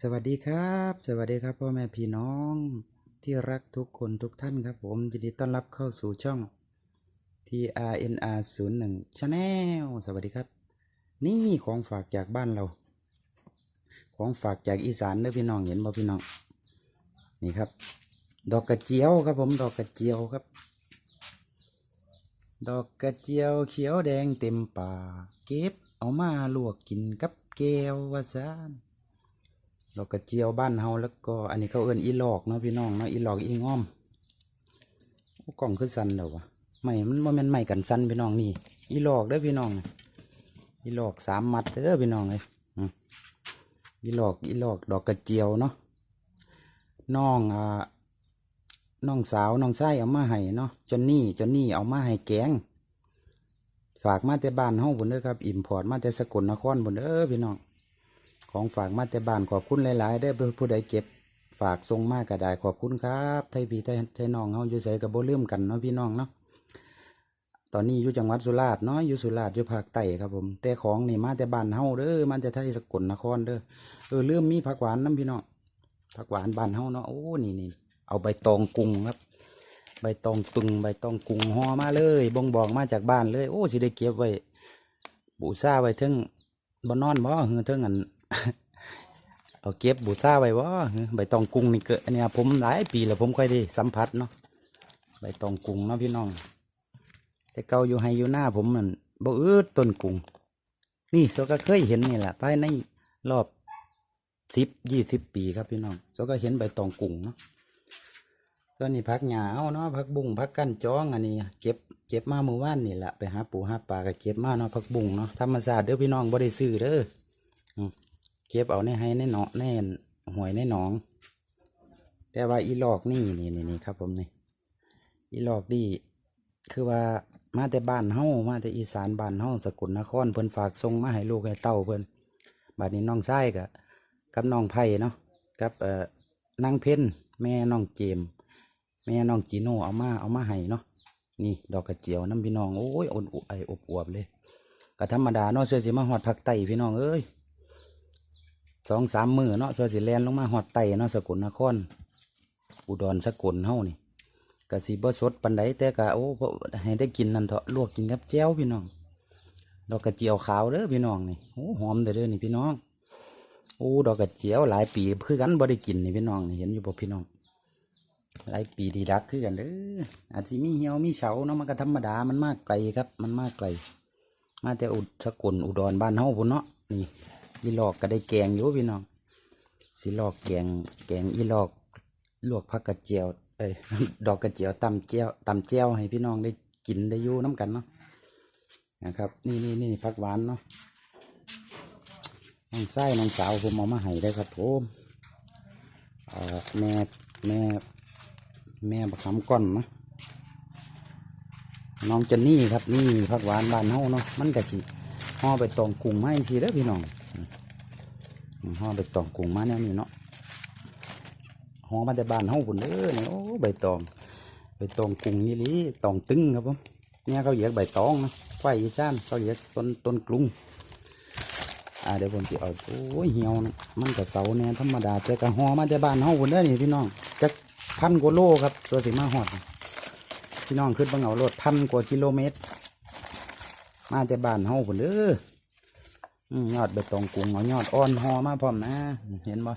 สวัสดีครับ สวัสดีครับพ่อแม่พี่น้องที่รักทุกคนทุกท่านครับผมยินดีต้อนรับเข้าสู่ช่อง TRNR 0 1 Channel สวัสดีครับ นี่ของฝากจากบ้านเรา ของฝากจากอีสานเด้อพี่น้องเห็นบ่พี่น้อง นี่ครับ ดอกกระเจียวครับผมดอกกระเจียวครับ ดอกกระเจียวเขียวแดงเต็มป่า เก็บเอามาลวกกินกับแก้วว่าซาน ดอกกระเจียวบ้านเฮาแล้วก็อันนี้เขาเอิ้นอีหลอกเนาะพี่น้องเนาะอีหลอกอีง้อมกล่องคือสันเด้อวะไม่มันม่นไม่กันสันพี่น้องนี่อีหลอกเด้อพี่น้องอีหลอกสามมัดเด้อพี่น้องเลยอืมอีหลอกอีหลอกดอกกระเจียวเนาะน้องอ่าน้องสาวน้องไส้เอามาให้เนาะจนนี่จนนี่เอามาให้แกง ฝากมาแต่บ้านเฮาบนเด้อครับ อิ่มพอร์ตมาแต่สกลนครบนเด้อพี่น้อง ของฝากมาแต่บ้านขอบคุณหลายๆได้ผู้ใดเก็บฝากส่งมากก็ได้ขอบคุณครับไทยพี่ไทยไทยน้องเฮาอยู่ใส่กับโบลืมกันเนาะพี่น้องเนาะตอนนี้อยู่จังหวัดสุราษฎร์เนาะอยู่สุราษฎร์อยู่ภาคใต้ครับผมแต่ของนี่มาแต่บ้านเฮาเด้อมาแต่ไทยสกลนครเด้อเออลืมมีผักหวานน้ำพี่น้องผักหวานบ้านเฮาเนาะโอ้นี่นี่เอาใบตองกุ้งครับ ใบตองตึงใบตองกุ้งห่อมาเลยบ่งบอกมาจากบ้านเลย โอ้สิได้เก็บไว้บูชาไว้ทึงบ่นอนบ่เฮือทึงอันเอาเก็บบูชาไว้บ่เฮือใบตองกุ้งนี่เกิดอันเนี้ยผมหลายปีแล้วผมค่อยได้สัมผัสเนาะใบตองกุ้งเนาะพี่น้อง แต่เก่าอยู่ให้อยู่หน้าผมมันบ่อืดต้นกุ้งนี่โซก็เคยเห็นนี่แหละภายในรอบสิบยี่สิบปีครับพี่น้องโซก็เห็นใบตองกุ้งเนาะส่วนนี้พักหญ้าเอาเนาะพักบุ้งพักกั้นจ้องอันนี้เก็บเก็บมาเมื่อวานนี่แหละไปหาปูหาปลาก็เก็บมาเนาะพักบุ้งเนาะธรรมชาติเด้อพี่น้องบ่ได้ซื้อเด้อ ก็บเอาในให้ในเนาะในหวยในหนอง แต่ว่าอีหลอกนี่นี่นี่นี่ครับผมนี่อีหลอกนี่คือว่ามาแต่บ้านเฮามาแต่อีสานบ้านเฮาสกลนครเพิ่นฝากส่งมาให้ลูกให้เต้าเพิ่นบัดนี้น้องชายกับกับน้องไผ่เนาะกับเอ่อนางเพ็ญแม่น้องเจม แม่น้องจีโน่เอามาเอามาให้เนาะนี่ดอกกระเจียวน้ำพี่น้องโอ้ยอ่อนอุไออบอวบเลยก็ธรรมดาเนาะเสื้อสีมาหอดผักไตพี่น้องเอ้ย สองสามมือเนาะสื้อสีแลนลงมาหอดไตเนาะสกลนคร อุดรสกลเฮานี่กะสีบ่สดปันไดแต่กะโอ้ให้ได้กินนั่นเถอะลวกกินกับแจ่วพี่น้องดอกกระเจียวขาวเด้อพี่น้องนี่โอ้หอมเด้อเด้อนี่พี่น้องโอ้ดอกกระเจียวหลายปีคือกันบ่ได้กินนี่พี่น้องนี่เห็นอยู่บ่พี่น้อง หลายปีดีรักคือกันเด้ออาจสิมีเหี่ยวมีเฉาเนาะมันก็ธรรมดามันมากไกลครับ มันมากไกล มาแต่อุดสกลอุดรบ้านเฮาพุ่นเนาะนี่ อีหลอกก็ได้แกงอยู่พี่น้องสิหลอกแกงแกงอีหลอก ลวกผักกระเจียวเอ้ยดอกกระเจียวตำเจียวตำเจียวให้พี่น้องได้กินได้อยู่น้ำกันเนาะนะครับ นี่นี่นี่ผักหวานเนาะน้องไส้น้องสาวผมเอามาให้ได้ครับผมอ่อแม่แม่แม่บักคำก้อนนะน้องเจนนี่ครับนี่ผักหวานบ้านเฮาเนาะมันก็สิห่อไปตองกุ้งมาจังซี่เด้อพี่น้อง ห่อไปตองกุ้งมาแนวนี้เนาะห่อมาแต่บ้านเฮาพุ่นเด้อนี่ยโอ้ใบตองใบตองกุ้งนี่ลิตองตึงครับผมเนี่ยเขาเรียกใบตองนะไฟอีจ้านเขาเรียกต้นต้นกรุงอ่าเดี๋ยวผมสิเอาโอ้ยเหี่ยวนะมันก็เสาแน่ธรรมดาแต่ก็ห่อมาแต่บ้านเฮาพุ่นเด้อนี่พี่น้องจักพันกว่าโลครับตัวสิมาหอดพี่น้องขึ้นบังเอารถพันกว่ากิโลเมตร มาแต่บ้านเฮาพุ่นเด้อ ยอดใบตองกุ้งเอายอดอ่อนหอมาพร้อมนะ เห็นบ่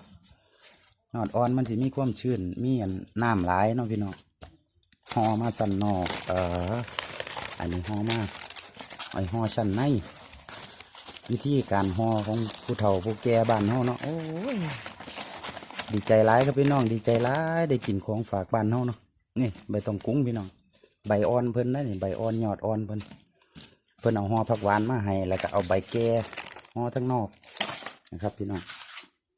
ยอดอ่อนมันสิมีความชื้นมีอันน้ำหลายเนาะพี่น้องหอมาสันนอกเอออันนี้หอมาไอหอชั้นในวิธีการหอของผู้เฒ่าผู้แก่บ้านเฮาเนาะโอ้ยดีใจร้ายครับพี่น้องดีใจร้ายได้กินของฝากบ้านเฮาเนาะนี่ใบตองกุ้งพี่น้องใบอ่อนเพิ่นนะนี่ใบอ่อนยอดอ่อนเพิ่นเพิ่นเอาห่อผักหวานมาให้แล้วก็เอาใบแก่ ห่อทั้งนอกนะครับ พี่น้อง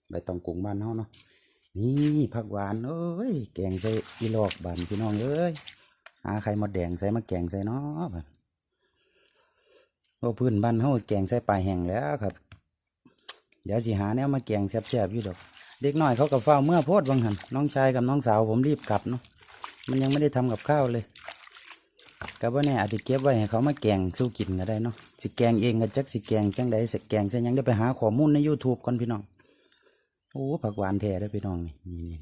ใบตองกุ้งบ้านเฮาเนาะนี่ผักหวานเอ้ยแกงใส่อีลอกบานพี่น้องเอ้ยหาไข่มดแดงใส่มาแกงใส่เนาะโอ้พื้นบ้านเฮาแกงใส่ปลาแห้งแล้วครับ เดี๋ยวสิหาแนวมาแกงแซ่บๆอยู่ดอก เด็กน้อยเขากับเฝ้าเมื่อโพดวังหันน้องชายกับน้องสาวผมรีบกลับเนาะมันยังไม่ได้ทำกับข้าวเลย กับว่าเนี่ยอาจจะเก็บไว้ให้เขามาแกงสู้กินก็ได้เนาะสิแกงเองก็จักสิแกงจังใดสิแกงจะยังได้ไปหาข้อมูลใน YouTube ก่อนพี่น้องโอ้ผักหวานแท้เด้พี่น้องนี่นี่นี่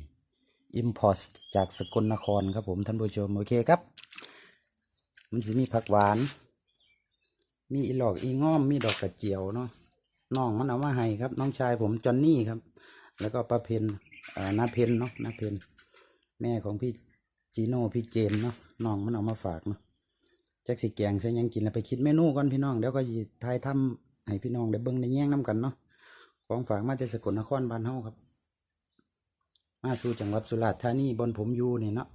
อิมพอร์ตจากสกลนครครับผมท่านผู้ชมโอเคครับ มันสิมีผักหวาน มีอีหลอกอีง้อมมีดอกกระเจียวเนาะน้องมันเอามาให้ครับ น้องชายผมจอนนี่ครับ แล้วก็ป้าเพนอ่าน้าเพนเนาะน้าเพนแม่ของพี่จีโน่พี่เจมเนาะน้องมันเอามาฝากเนาะ จักสิแกงใส่ยังกินแล้วไปคิดเมนูก่อนพี่น้องเดี๋ยวก็ทายทำให้พี่น้องได้เบิ่งได้แย่งน้กันเนาะของฝากมาจากสกลนครบ้านเฮาครับ มาสู่จังหวัดสุราษฎร์ธานีบนผมอยู่นี่เนาะ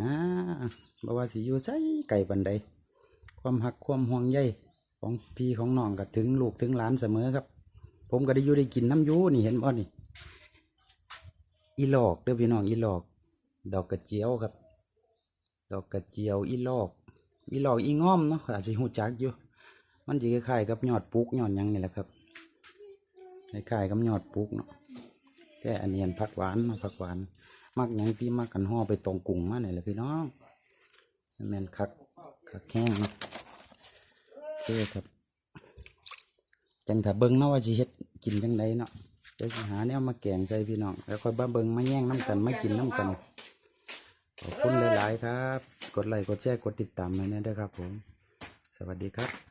อ่าบ่ว่าสิอยู่ไสไก่ปันใดความหักความห่วงใยของพี่ของน้องก็ถึงลูกถึงหลานเสมอครับ ผมก็ได้อยู่ได้กินน้ำยูนี่เห็นบ่นี่อีหลอกเด้อพี่น้องอีหลอก ดอกกระเจียวครับ ดอกกระเจียวอีหลอก อีหลอกอีง้อมเนาะอาจสิหูจักอยู่ มันจะคล้ายๆกับยอดปุกยอดยังนี่แหละครับคล้ายๆกับยอดปุกเนาะแต่อันนี้อันผักหวานเนาผักหวาน มักยังที่มักกันห่อไปตรงกุ้งมาเนี่ยแหละพี่น้องแมนคักคักแห้งเนาะโอเคครับจังถ้าเบิ่งเนาะว่าสิเฮ็ดกินจังไดเนาะเดี๋ยวสิหาแนวมาแกงใส่พี่น้องแล้วค่อยมาเบิ่งมาแย่งน้ำกันมากินน้ำกัน ขอบคุณหลาย ๆ ครับ กดไลค์ กดแชร์ กดติดตามให้นะเด้อครับผม สวัสดีครับ